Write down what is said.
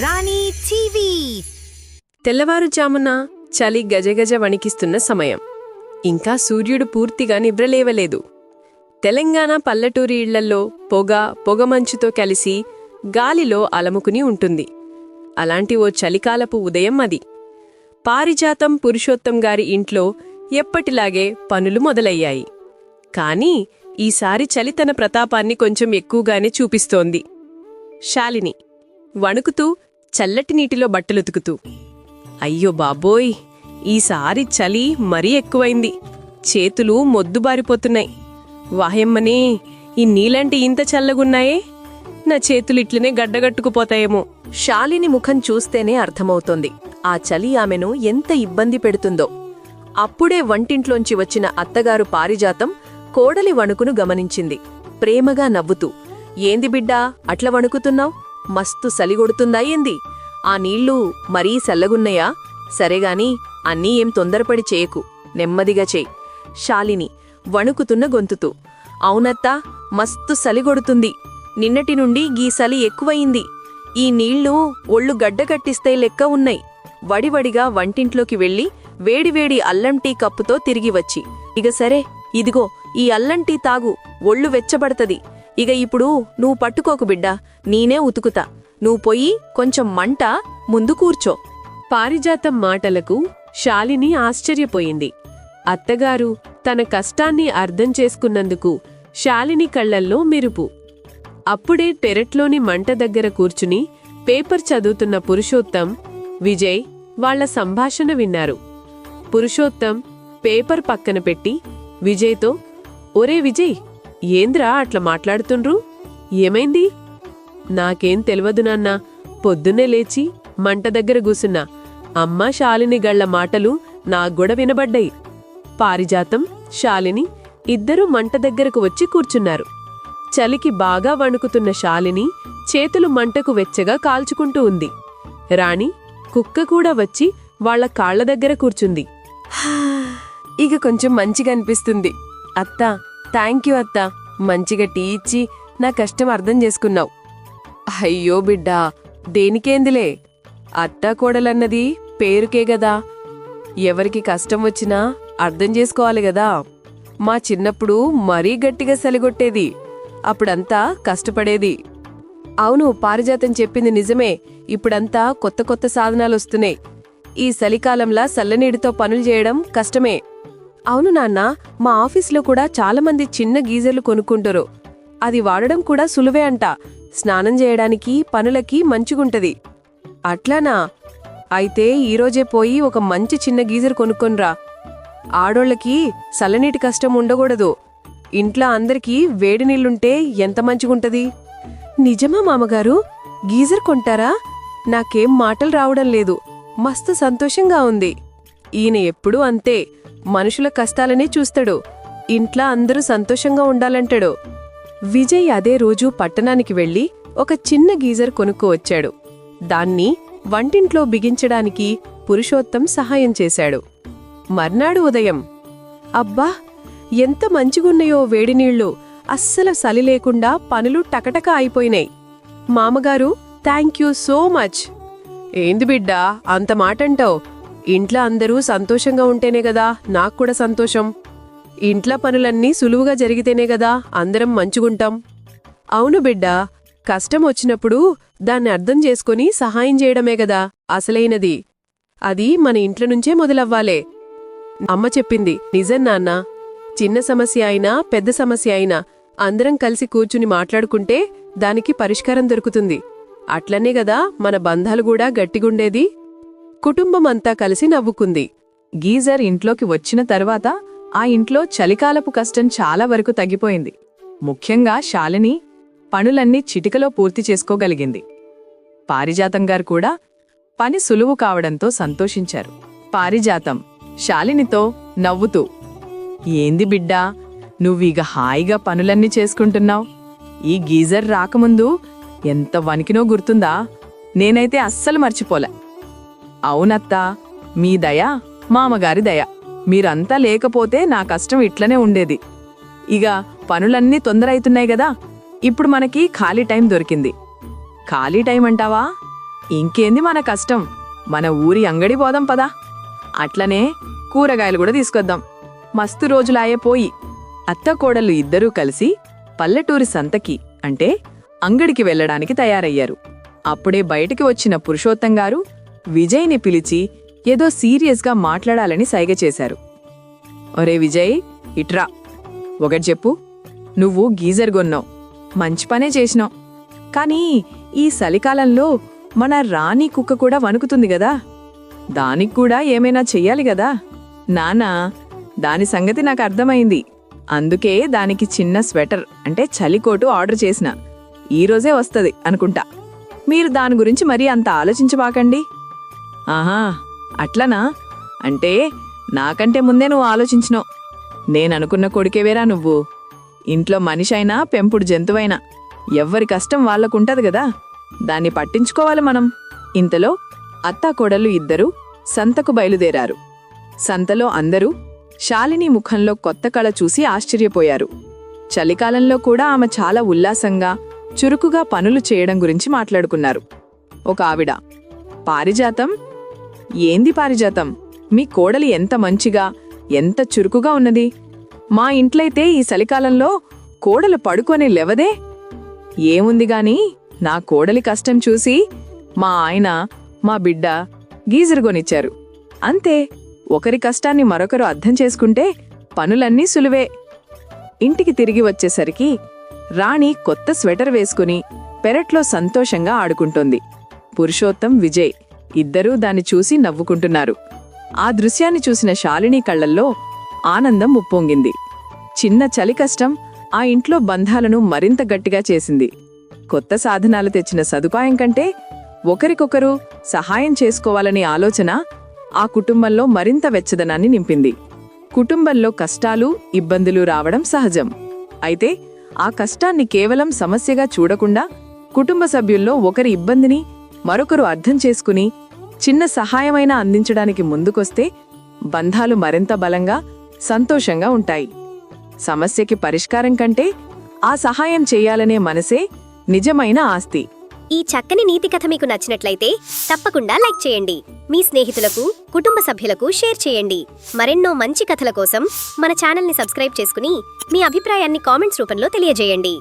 రాణి TV. తెల్లవారుజామున చలి గజగజ వణికిస్తున్న సమయం. ఇంకా సూర్యుడు పూర్తిగా నిద్రలేవలేదు. తెలంగాణ పల్లెటూరి ఇళ్ళల్లో పొగ పొగమంచుతో కలిసి గాలిలో అలముకుని ఉంటుంది. అలాంటి ఓ చలికాలపు ఉదయం అది. పారిజాతం పురుషోత్తం గారి ఇంట్లో ఎప్పటిలాగే పనులు మొదలయ్యాయి. కానీ ఈసారి చలి తన ప్రతాపాన్ని కొంచెం ఎక్కువగానే చూపిస్తోంది. శాలిని వణుకుతూ చల్లటి నీటిలో బట్టలుతుకుతూ. అయ్యో బాబోయ్ ఈసారి చలి మరీ ఎక్కువైంది. చేతులు మొద్దుబారిపోతున్నాయి. వాహెమ్మనే ఈ నీలంటి ఇంత చల్లగున్నాయే? నా చేతులు ఇట్లనే గడ్డగట్టుకుపోతాయేమో. శాలిని ముఖం చూస్తేనే అర్థమవుతోంది. ఆ చలి ఆమెను ఎంత ఇబ్బంది పెడుతుందో. అప్పుడే వంటింట్లోంచి వచ్చిన అత్తగారు పారిజాతం కోడలి వణుకును గమనించింది. ప్రేమగా నవ్వుతూ ఏంది బిడ్డా అట్ల వణుకుతున్నావు? మస్తు సలిగొడుతుందా ఏంది ఆ నీళ్ళు మరీ సల్లగున్నయా? సరేగాని అన్నీ ఏం తొందరపడి చేయకు. నెమ్మదిగా చేయి. శాలిని వణుకుతున్న గొంతుతూ. అవునత్తా మస్తు సలిగొడుతుంది. నిన్నటి నుండి గీ సలి ఎక్కువయింది. ఈ నీళ్ళు ఒళ్ళు గడ్డకట్టిస్తే లెక్క ఉన్నాయి. వడివడిగా వంటింట్లోకి వెళ్ళి వేడివేడి అల్లం టీ కప్పుతో తిరిగి వచ్చి. ఇక సరే ఇదిగో ఈ అల్లం టీ తాగు. ఒళ్ళు వెచ్చబడతది. ఇక ఇప్పుడు నువ్వు పట్టుకోకు బిడ్డా నేనే ఉతుకుతా. నువ్వు పొయ్యి కొంచెం మంట ముందు కూర్చో. పారిజాతం మాటలకు శాలిని ఆశ్చర్యపోయింది. అత్తగారు తన కష్టాన్ని అర్థం చేసుకున్నందుకు శాలిని కళ్ళల్లో మెరుపు. అప్పుడే టెరట్లోని మంట దగ్గర కూర్చుని పేపర్ చదువుతున్న పురుషోత్తం విజయ్ వాళ్ళ సంభాషణ విన్నారు. పురుషోత్తం పేపర్ పక్కన పెట్టి విజయ్తో ఒరే విజయ్ ఏంద్రా అట్లా మాట్లాడుతుండ్రు? ఏమైంది? నాకేం తెలియదు నాన్న. పొద్దున్నే లేచి మంట దగ్గర కూసున్నా. అమ్మ శాలిని గళ్ళ మాటలు నాగ్గూడా వినబడ్డాయి. పారిజాతం శాలిని ఇద్దరూ మంట దగ్గరకు వచ్చి కూర్చున్నారు. చలికి బాగా వణుకుతున్న శాలిని చేతులు మంటకు వెచ్చగా కాల్చుకుంటూ ఉంది. రాణి కుక్క కూడా వచ్చి వాళ్ళ కాళ్ళ దగ్గర కూర్చుంది. ఇక కొంచెం మంచిగా అనిపిస్తుంది. అత్తా థ్యాంక్ యూ అత్త. మంచిగా టీ ఇచ్చి నా కష్టం అర్థం చేసుకున్నావు. అయ్యో బిడ్డా దేనికేందిలే? అత్తా కోడలన్నది పేరుకే గదా. ఎవరికి కష్టం వచ్చినా అర్థం చేసుకోవాలి గదా. మా చిన్నప్పుడు మరీ గట్టిగా సెలగొట్టేది. అప్పుడంతా కష్టపడేది. అవును పారిజాతం చెప్పింది నిజమే. ఇప్పుడంతా కొత్త కొత్త సాధనాలొస్తున్నాయి. ఈ చలికాలంలా సల్లనీడితో పనులు చేయడం కష్టమే. అవును నాన్న మా ఆఫీస్లో కూడా చాలామంది చిన్న గీజర్లు కొనుక్కుంటారు. అది వాడడం కూడా సులువే అంట. స్నానం చేయడానికి పనులకి మంచిగుంటది. అట్లానా? అయితే ఈరోజే పోయి ఒక మంచి చిన్న గీజర్ కొనుక్కొనిరా. ఆడోళ్ళకి చల్లనీటి కష్టం ఉండకూడదు. ఇంట్లో అందరికీ వేడి నీళ్ళుంటే ఎంత మంచిగుంటది? నిజమా మామగారు? గీజర్ కొంటారా? నాకేం మాటలు రావడం లేదు. మస్తు సంతోషంగా ఉంది. ఈయన ఎప్పుడూ అంతే. మనుషుల కష్టాలనే చూస్తాడు. ఇంట్లో అందరూ సంతోషంగా ఉండాలంటాడు. విజయ్ అదే రోజు పట్టణానికి వెళ్ళి ఒక చిన్న గీజర్ కొనుక్కోవచ్చాడు దాన్ని వంటింట్లో బిగించడానికి పురుషోత్తం సహాయం చేశాడు. మర్నాడు ఉదయం. అబ్బా! ఎంత మంచిగున్నాయో వేడినీళ్ళు అస్సలు సలి లేకుండా పనులు టకటక అయిపోయినాయి. మామగారు థ్యాంక్ యూ సో మచ్. ఏంది బిడ్డా అంత మాటంటావు. ఇంట్లో అందరూ సంతోషంగా ఉంటేనే కదా నాకు కూడా సంతోషం. ఇంట్లో పనులన్నీ సులువుగా జరిగితేనే కదా అందరం మంచుగుంటాం. అవును బిడ్డా కష్టం వచ్చినప్పుడు దాన్ని అర్థం చేసుకుని సహాయం చేయడమే కదా అసలైనది. అది మన ఇంట్లో నుంచే మొదలవ్వాలే. అమ్మ చెప్పింది నిజం నాన్న చిన్న సమస్య అయినా పెద్ద సమస్య అయినా అందరం కలిసి కూర్చుని మాట్లాడుకుంటే దానికి పరిష్కారం దొరుకుతుంది. అట్లనే గదా మన బంధాలు కూడా గట్టిగుండేది. కుటుంబమంతా కలిసి నవ్వుకుంది. గీజర్ ఇంట్లోకి వచ్చిన తర్వాత ఆ ఇంట్లో చలికాలపు కష్టం చాలా వరకు తగ్గిపోయింది. ముఖ్యంగా శాలిని పనులన్నీ చిటికలో పూర్తి చేసుకోగలిగింది. పారిజాతం గారు కూడా పని సులువు కావడంతో సంతోషించారు. పారిజాతం శాలినితో నవ్వుతూ ఏంది బిడ్డా నువ్వీగ హాయిగా పనులన్నీ చేసుకుంటున్నావు? ఈ గీజర్ రాకముందు ఎంత వణికినో గుర్తుందా? నేనైతే అస్సలు మర్చిపోలే. అవునత్తా మీ దయ మామగారి దయ. మీరంతా లేకపోతే నా కష్టం ఇట్లనే ఉండేది. ఇక పనులన్నీ తొందర అవుతున్నాయి గదా ఇప్పుడు మనకి ఖాళీ టైం దొరికింది. ఖాళీ టైం అంటావా? ఇంకేంది మన కష్టం? మన ఊరి అంగడి పోదాం పదా. అట్లనే కూరగాయలు కూడా తీసుకొద్దాం. మస్తు రోజులాయే పోయి. అత్త కోడళ్ళు ఇద్దరూ కలిసి పల్లెటూరి సంతకి అంటే అంగడికి వెళ్ళడానికి తయారయ్యారు. అప్పుడే బయటికి వచ్చిన పురుషోత్తం గారు విజయ్ని పిలిచి ఏదో సీరియస్గా మాట్లాడాలని సైగ చేశారు. ఒరే విజయ్ ఇట్రా. ఒకటి చెప్పు. నువ్వు గీజర్ కొన్నావు. మంచి పనే చేసినావు. కానీ ఈ చలికాలంలో మన రాణి కుక్క కూడా వణుకుతుంది కదా. దానికి కూడా ఏమైనా చెయ్యాలి కదా. నానా దాని సంగతి నాకు అర్థమైంది. అందుకే దానికి చిన్న స్వెటర్ అంటే చలికోటు ఆర్డర్ చేసిన. ఈరోజే వస్తది అనుకుంటా. మీరు దాని గురించి మరీ అంత ఆలోచించబాకండి. ఆహా అట్లనా? అంటే నాకంటే ముందే నువ్వు ఆలోచించినావు. నేననుకున్న కొడుకేవేరా నువ్వు. ఇంట్లో మనిషి అయినా పెంపుడు జంతువైనా. ఎవ్వరి కష్టం వాళ్ళకుంటది కదా దాన్ని పట్టించుకోవాలి మనం. ఇంతలో అత్తాకోడళ్ళు ఇద్దరూ సంతకు బయలుదేరారు. సంతలో అందరూ శాలిని ముఖంలో కొత్త కళ చూసి ఆశ్చర్యపోయారు. చలికాలంలో కూడా ఆమె చాలా ఉల్లాసంగా చురుకుగా పనులు చేయడం గురించి మాట్లాడుకున్నారు. ఒక ఆవిడ పారిజాతం ఏంది పారిజాతం? మీ కోడలి ఎంత మంచిగా ఎంత చురుకుగా ఉన్నది? మా ఇంట్లయితే ఈ చలికాలంలో కోడలు పడుకొని లెవదే. ఏముంది గాని నా కోడలి కష్టం చూసి మా ఆయన మా బిడ్డ గీజరు కొనిచ్చారు. అంతే ఒకరి కష్టాన్ని మరొకరు అర్థం చేసుకుంటే పనులన్నీ సులువే. ఇంటికి తిరిగి వచ్చేసరికి రాణి కొత్త స్వెటర్ వేసుకుని పెరట్లో సంతోషంగా ఆడుకుంటోంది. పురుషోత్తం విజయ్. ఇద్దరూ దాన్ని చూసి నవ్వుకుంటున్నారు. ఆ దృశ్యాన్ని చూసిన శాలిని కళ్ళల్లో ఆనందం ఉప్పొంగింది. చిన్న చలి కష్టం ఆ ఇంట్లో బంధాలను మరింత గట్టిగా చేసింది. కొత్త సాధనాలు తెచ్చిన సదుపాయం కంటే ఒకరికొకరు సహాయం చేసుకోవాలనే ఆలోచన ఆ కుటుంబంలో మరింత వెచ్చదనాన్ని నింపింది. కుటుంబంలో కష్టాలు ఇబ్బందులు రావడం సహజం. అయితే ఆ కష్టాన్ని కేవలం సమస్యగా చూడకుండా కుటుంబ సభ్యుల్లో ఒకరి ఇబ్బందిని మరొకరు అర్థం చేసుకుని చిన్న సహాయమైనా అందించడానికి ముందుకొస్తే బంధాలు మరింత బలంగా సంతోషంగా ఉంటాయి. సమస్యకి పరిష్కారం కంటే ఆ సహాయం చేయాలనే మనసే నిజమైన ఆస్తి. ఈ చక్కని నీతి కథ మీకు నచ్చినట్లయితే తప్పకుండా లైక్ చేయండి. మీ స్నేహితులకు కుటుంబ సభ్యులకు షేర్ చేయండి. మరెన్నో మంచి కథల కోసం మన ఛానల్ని సబ్స్క్రైబ్ చేసుకుని మీ అభిప్రాయాన్ని కామెంట్స్ రూపంలో తెలియజేయండి.